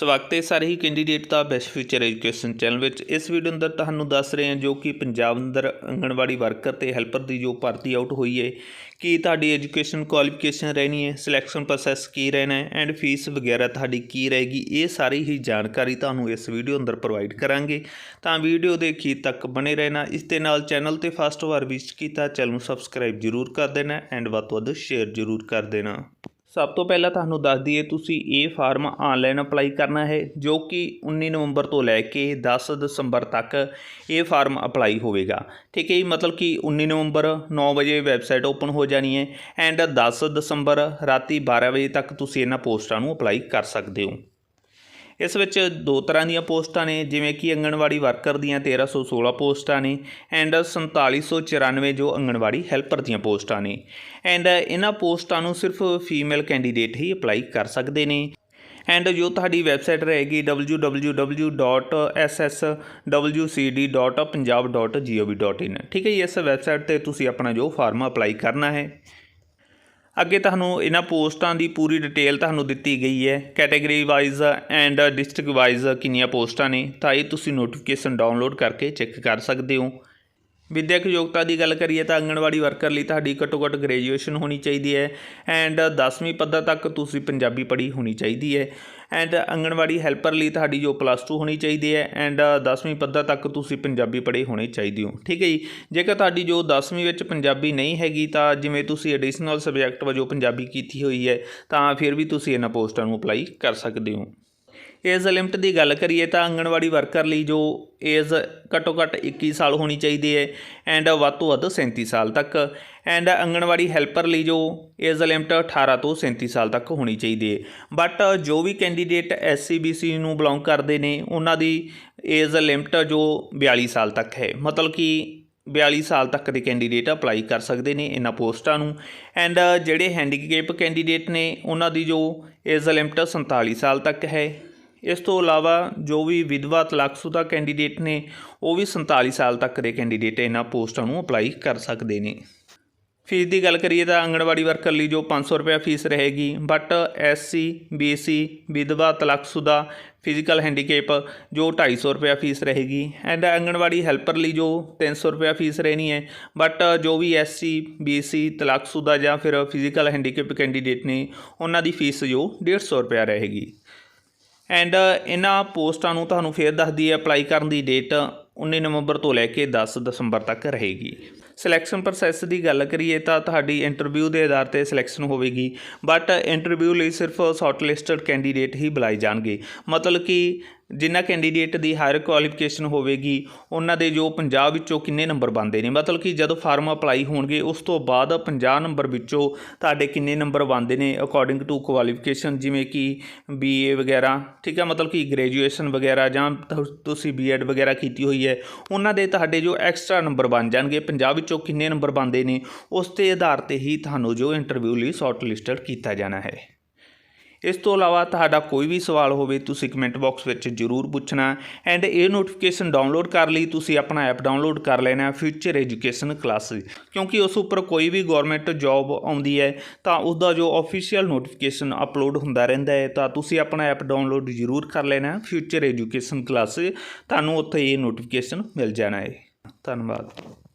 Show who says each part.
Speaker 1: ਸਵਾਗਤ ਹੈ ਸਾਰੇ ਹੀ ਕੈਂਡੀਡੇਟ ਦਾ ਬੈਸਟ ਫਿਊਚਰ ਐਜੂਕੇਸ਼ਨ ਚੈਨਲ ਵਿੱਚ। ਇਸ ਵੀਡੀਓ ਅੰਦਰ ਤੁਹਾਨੂੰ ਦੱਸ ਰਹੇ ਹਾਂ ਜੋ ਕਿ ਪੰਜਾਬ ਅੰਦਰ ਆਂਗਣਵਾੜੀ ਵਰਕਰ ਤੇ ਹੈਲਪਰ ਦੀ ਜੋ ਭਰਤੀ ਆਊਟ ਹੋਈ ਹੈ, ਕੀ ਤੁਹਾਡੀ ਐਜੂਕੇਸ਼ਨ ਕੁਆਲੀਫਿਕੇਸ਼ਨ ਰਹਿਣੀ ਹੈ ਸਿਲੈਕਸ਼ਨ ਪ੍ਰੋਸੈਸ ਕੀ ਰਹਿਣਾ ਹੈ ਐਂਡ ਫੀਸ ਵਗੈਰਾ ਤੁਹਾਡੀ ਕੀ ਰਹੇਗੀ, ਇਹ ਸਾਰੀ ਹੀ ਜਾਣਕਾਰੀ ਤੁਹਾਨੂੰ ਇਸ ਵੀਡੀਓ ਅੰਦਰ ਪ੍ਰੋਵਾਈਡ ਕਰਾਂਗੇ। ਤਾਂ ਵੀਡੀਓ ਦੇ ਅਖੀਰ ਤੱਕ ਬਣੇ ਰਹਿਣਾ। ਇਸ ਦੇ ਨਾਲ ਚੈਨਲ ਤੇ ਫਸਟ ਵਾਰ ਵਿਜ਼ਿਟ ਕੀਤਾ, ਚੈਨਲ ਨੂੰ ਸਬਸਕ੍ਰਾਈਬ ਜਰੂਰ ਕਰ ਦੇਣਾ ਐਂਡ ਵੱਧ ਤੋਂ ਵੱਧ ਸ਼ੇਅਰ ਜਰੂਰ ਕਰ ਦੇਣਾ। ਸਭ ਤੋਂ ਪਹਿਲਾਂ ਤੁਹਾਨੂੰ ਦੱਸ ਦਈਏ, ਤੁਸੀਂ ਇਹ ਫਾਰਮ ਆਨਲਾਈਨ ਅਪਲਾਈ ਕਰਨਾ ਹੈ, ਜੋ ਕਿ 19 ਨਵੰਬਰ ਤੋਂ ਲੈ ਕੇ 10 ਦਸੰਬਰ ਤੱਕ ਇਹ ਫਾਰਮ ਅਪਲਾਈ ਹੋਵੇਗਾ। ਠੀਕ ਹੈ ਜੀ, ਮਤਲਬ ਕਿ 19 ਨਵੰਬਰ 9 ਵਜੇ ਵੈਬਸਾਈਟ ਓਪਨ ਹੋ ਜਾਣੀ ਹੈ ਐਂਡ 10 ਦਸੰਬਰ ਰਾਤੀ 12 ਵਜੇ ਤੱਕ ਤੁਸੀਂ ਇਹਨਾਂ ਪੋਸਟਾਂ ਨੂੰ ਅਪਲਾਈ ਕਰ ਸਕਦੇ ਹੋ। ਇਸ ਵਿੱਚ ਦੋ ਤਰ੍ਹਾਂ ਦੀਆਂ ਪੋਸਟਾਂ ਨੇ, ਜਿਵੇਂ ਕਿ ਅੰਗਣਵਾੜੀ ਵਰਕਰ ਦੀਆਂ 1316 ਪੋਸਟਾਂ ਨੇ ਐਂਡ 4794 ਜੋ ਅੰਗਣਵਾੜੀ ਹੈਲਪਰ ਦੀਆਂ ਪੋਸਟਾਂ ਨੇ। ਐਂਡ ਇਹਨਾਂ ਪੋਸਟਾਂ ਨੂੰ ਸਿਰਫ ਫੀਮੇਲ ਕੈਂਡੀਡੇਟ ਹੀ ਅਪਲਾਈ ਕਰ ਸਕਦੇ ਨੇ। ਐਂਡ ਜੋ ਤੁਹਾਡੀ ਵੈਬਸਾਈਟ ਰਹੇਗੀ www.sswcd.punjab.gov.in ਠੀਕ ਹੈ ਜੀ, ਇਸ ਵੈਬਸਾਈਟ ਤੇ ਤੁਸੀਂ ਆਪਣਾ ਜੋ ਫਾਰਮ ਅਪਲਾਈ ਕਰਨਾ ਹੈ ਅੱਗੇ ਤੁਹਾਨੂੰ ਇਹਨਾਂ ਪੋਸਟਾਂ ਦੀ ਪੂਰੀ ਡਿਟੇਲ ਤੁਹਾਨੂੰ ਦਿੱਤੀ ਗਈ ਹੈ। Category wise and district wise ਕਿੰਨੀਆਂ ਪੋਸਟਾਂ ਨੇ, ਤਾਂ ਇਹ ਤੁਸੀਂ ਨੋਟੀਫਿਕੇਸ਼ਨ ਡਾਊਨਲੋਡ ਕਰਕੇ ਚੈੱਕ ਕਰ ਸਕਦੇ ਹੋ। ਵਿਦਿਅਕ ਯੋਗਤਾ ਦੀ ਗੱਲ ਕਰੀਏ ਤਾਂ ਆਂਗਣਵਾੜੀ ਵਰਕਰ ਲਈ ਤੁਹਾਡੀ ਘੱਟੋ ਘੱਟ ਗ੍ਰੈਜੂਏਸ਼ਨ ਹੋਣੀ ਚਾਹੀਦੀ ਹੈ ਐਂਡ 10ਵੀਂ ਪੱਧਰ ਤੱਕ ਤੁਸੀਂ ਪੰਜਾਬੀ ਪੜ੍ਹੀ ਹੋਣੀ ਚਾਹੀਦੀ ਹੈ ਐਂਡ ਆਂਗਣਵਾੜੀ ਹੈਲਪਰ ਲਈ ਤੁਹਾਡੀ ਜੋ ਪਲੱਸ 2 ਹੋਣੀ ਚਾਹੀਦੀ ਹੈ ਐਂਡ 10ਵੀਂ ਪੱਧਰ ਤੱਕ ਤੁਸੀਂ ਪੰਜਾਬੀ ਪੜ੍ਹੇ ਹੋਣੇ ਚਾਹੀਦੇ ਹੋ। ਠੀਕ ਹੈ ਜੀ, ਜੇਕਰ ਤੁਹਾਡੀ ਜੋ 10ਵੀਂ ਵਿੱਚ ਪੰਜਾਬੀ ਨਹੀਂ ਹੈਗੀ ਤਾਂ ਜਿਵੇਂ ਤੁਸੀਂ ਐਡੀਸ਼ਨਲ ਸਬਜੈਕਟ ਵਜੋਂ ਪੰਜਾਬੀ ਕੀਤੀ ਹੋਈ ਹੈ ਤਾਂ ਫਿਰ ਵੀ ਤੁਸੀਂ ਇਹਨਾਂ ਪੋਸਟਾਂ ਨੂੰ ਅਪਲਾਈ ਕਰ ਸਕਦੇ ਹੋ। ਏਜ ਲਿਮਟ ਦੀ ਗੱਲ ਕਰੀਏ ਤਾਂ ਆਂਗਣਵਾੜੀ ਵਰਕਰ ਲਈ ਜੋ ਏਜ ਘੱਟੋ ਘੱਟ 21 ਸਾਲ ਹੋਣੀ ਚਾਹੀਦੀ ਹੈ ਐਂਡ ਵੱਧ ਤੋਂ ਵੱਧ 37 ਸਾਲ ਤੱਕ। ਐਂਡ ਆਂਗਣਵਾੜੀ ਹੈਲਪਰ ਲਈ ਜੋ ਏਜ ਲਿਮਟ 18 ਤੋਂ 37 ਸਾਲ ਤੱਕ ਹੋਣੀ ਚਾਹੀਦੀ ਹੈ। ਬਟ ਜੋ ਵੀ ਕੈਂਡੀਡੇਟ ਐਸਸੀ ਬੀਸੀ ਨੂੰ ਬਿਲੋਂਗ ਕਰਦੇ ਨੇ, ਉਹਨਾਂ ਦੀ ਏਜ ਲਿਮਟ ਜੋ 42 ਸਾਲ ਤੱਕ ਹੈ। ਮਤਲਬ ਕਿ 42 ਸਾਲ ਤੱਕ ਦੇ ਕੈਂਡੀਡੇਟ ਅਪਲਾਈ ਕਰ ਸਕਦੇ ਨੇ ਇਹਨਾਂ ਪੋਸਟਾਂ ਨੂੰ। ਐਂਡ ਜਿਹੜੇ ਹੈਂਡੀਕੈਪ ਕੈਂਡੀਡੇਟ ਨੇ, ਉਹਨਾਂ ਦੀ ਜੋ ਏਜ ਲਿਮਟ 47 ਸਾਲ ਤੱਕ ਹੈ। ਇਸ ਤੋਂ ਇਲਾਵਾ ਜੋ ਵੀ ਵਿਧਵਾ ਤਲਾਕਸ਼ੁਦਾ ਕੈਂਡੀਡੇਟ ਨੇ, ਉਹ ਵੀ 47 ਸਾਲ ਤੱਕ ਦੇ ਕੈਂਡੀਡੇਟ ਇਹਨਾਂ ਪੋਸਟਾਂ ਨੂੰ ਅਪਲਾਈ ਕਰ ਸਕਦੇ ਨੇ। ਫੀਸ ਦੀ ਗੱਲ ਕਰੀਏ ਤਾਂ ਆਂਗਣਵਾੜੀ ਵਰਕਰ ਲਈ ਜੋ 500 ਰੁਪਏ ਫੀਸ ਰਹੇਗੀ ਬਟ ਐਸਸੀ ਬੀਸੀ ਵਿਧਵਾ ਤਲਾਕਸ਼ੁਦਾ ਫਿਜ਼ੀਕਲ ਹੈਂਡੀਕੈਪ ਜੋ 250 ਰੁਪਏ ਫੀਸ ਰਹੇਗੀ ਐਂਡ ਆਂਗਣਵਾੜੀ ਹੈਲਪਰ ਲਈ ਜੋ 300 ਰੁਪਏ ਫੀਸ ਰਹਿਣੀ ਹੈ ਬਟ ਜੋ ਵੀ ਐਸਸੀ ਬੀਸੀ ਤਲਾਕਸ਼ੁਦਾ ਜਾਂ ਫਿਰ ਫਿਜ਼ੀਕਲ ਹੈਂਡੀਕੈਪ ਕੈਂਡੀਡੇਟ ਨੇ, ਉਹਨਾਂ ਦੀ ਫੀਸ ਜੋ 150 ਰੁਪਏ ਰਹੇਗੀ। ਐਂਡ uh, ਇਹਨਾਂ ਪੋਸਟਾਂ ਨੂੰ ਤੁਹਾਨੂੰ ਫੇਰ ਦੱਸਦੀ ਹੈ ਅਪਲਾਈ ਕਰਨ ਦੀ ਡੇਟ 19 ਨਵੰਬਰ ਤੋਂ ਲੈ ਕੇ 10 ਦਸੰਬਰ ਤੱਕ ਰਹੇਗੀ। ਸਿਲੈਕਸ਼ਨ ਪ੍ਰੋਸੈਸ ਦੀ ਗੱਲ ਕਰੀਏ ਤਾਂ ਤੁਹਾਡੀ ਇੰਟਰਵਿਊ ਦੇ ਆਧਾਰ ਤੇ ਸਿਲੈਕਸ਼ਨ ਹੋਵੇਗੀ ਬਟ ਇੰਟਰਵਿਊ ਲਈ ਸਿਰਫ ਸ਼ਾਰਟਲਿਸਟਡ ਕੈਂਡੀਡੇਟ ਹੀ ਬੁਲਾਏ ਜਾਣਗੇ। ਮਤਲਬ ਕਿ ਜਿਨ੍ਹਾਂ ਕੈਂਡੀਡੇਟ ਦੀ ਹਾਇਰ ਕੁਆਲੀਫਿਕੇਸ਼ਨ ਹੋਵੇਗੀ, ਉਹਨਾਂ ਦੇ ਜੋ 50 ਵਿੱਚੋਂ ਕਿੰਨੇ ਨੰਬਰ ਬਣਦੇ ਨੇ? ਮਤਲਬ ਕਿ ਜਦੋਂ ਫਾਰਮ ਅਪਲਾਈ ਹੋਣਗੇ, ਉਸ ਤੋਂ ਬਾਅਦ 50 ਨੰਬਰ ਵਿੱਚੋਂ ਤੁਹਾਡੇ ਕਿੰਨੇ ਨੰਬਰ ਬਣਦੇ ਨੇ ਅਕੋਰਡਿੰਗ ਟੂ ਕੁਆਲੀਫਿਕੇਸ਼ਨ ਜਿਵੇਂ ਕਿ ਬੀਏ ਵਗੈਰਾ, ਠੀਕ ਹੈ? ਮਤਲਬ ਕਿ ਗ੍ਰੈਜੂਏਸ਼ਨ ਵਗੈਰਾ ਜਾਂ ਤੁ- ਤੁਸੀਂ ਬੀਐਡ ਵਗੈਰਾ ਕੀਤੀ ਹੋਈ ਹੈ, ਉਹਨਾਂ ਦੇ ਤੁਹਾਡੇ ਜੋ ਐਕਸਟਰਾ ਨੰਬਰ ਬਣ ਜਾਣਗੇ 50 ਵਿੱਚੋਂ ਕਿੰਨੇ ਨੰਬਰ ਬਣਦੇ ਨੇ, ਉਸ ਦੇ ਆਧਾਰ ਤੇ ਹੀ ਤੁਹਾਨੂੰ ਜੋ ਇੰਟਰਵਿਊ ਲਈ ਸ਼ਾਰਟਲਿਸਟਡ ਕੀਤਾ ਜਾਣਾ ਹੈ। ਇਸ ਤੋਂ ਇਲਾਵਾ ਤੁਹਾਡਾ ਕੋਈ ਵੀ ਸਵਾਲ ਹੋਵੇ, ਤੁਸੀਂ ਕਮੈਂਟ ਬਾਕਸ ਵਿੱਚ ਜ਼ਰੂਰ ਪੁੱਛਣਾ ਐਂਡ ਇਹ ਨੋਟੀਫਿਕੇਸ਼ਨ ਡਾਊਨਲੋਡ ਕਰ ਲਈ, ਤੁਸੀਂ ਆਪਣਾ ਐਪ ਡਾਊਨਲੋਡ ਕਰ ਲੈਣਾ ਫਿਊਚਰ ਐਜੂਕੇਸ਼ਨ ਕਲਾਸਿਸ ਕਿਉਂਕਿ ਉਸ ਉੱਪਰ ਕੋਈ ਵੀ ਗਵਰਨਮੈਂਟ ਜੌਬ ਆਉਂਦੀ ਹੈ, ਤਾਂ ਉਸ ਦਾ ਜੋ ਅਫੀਸ਼ੀਅਲ ਨੋਟੀਫਿਕੇਸ਼ਨ ਅਪਲੋਡ ਹੁੰਦਾ ਰਹਿੰਦਾ ਹੈ, ਤਾਂ ਤੁਸੀਂ ਆਪਣਾ ਐਪ ਡਾਊਨਲੋਡ ਜ਼ਰੂਰ ਕਰ ਲੈਣਾ ਫਿਊਚਰ ਐਜੂਕੇਸ਼ਨ ਕਲਾਸਿਸ ਤੁਹਾਨੂੰ ਉੱਥੇ ਇਹ ਨੋਟੀਫਿਕੇਸ਼ਨ ਮਿਲ ਜਾਣਾ ਹੈ। ਧੰਨਵਾਦ।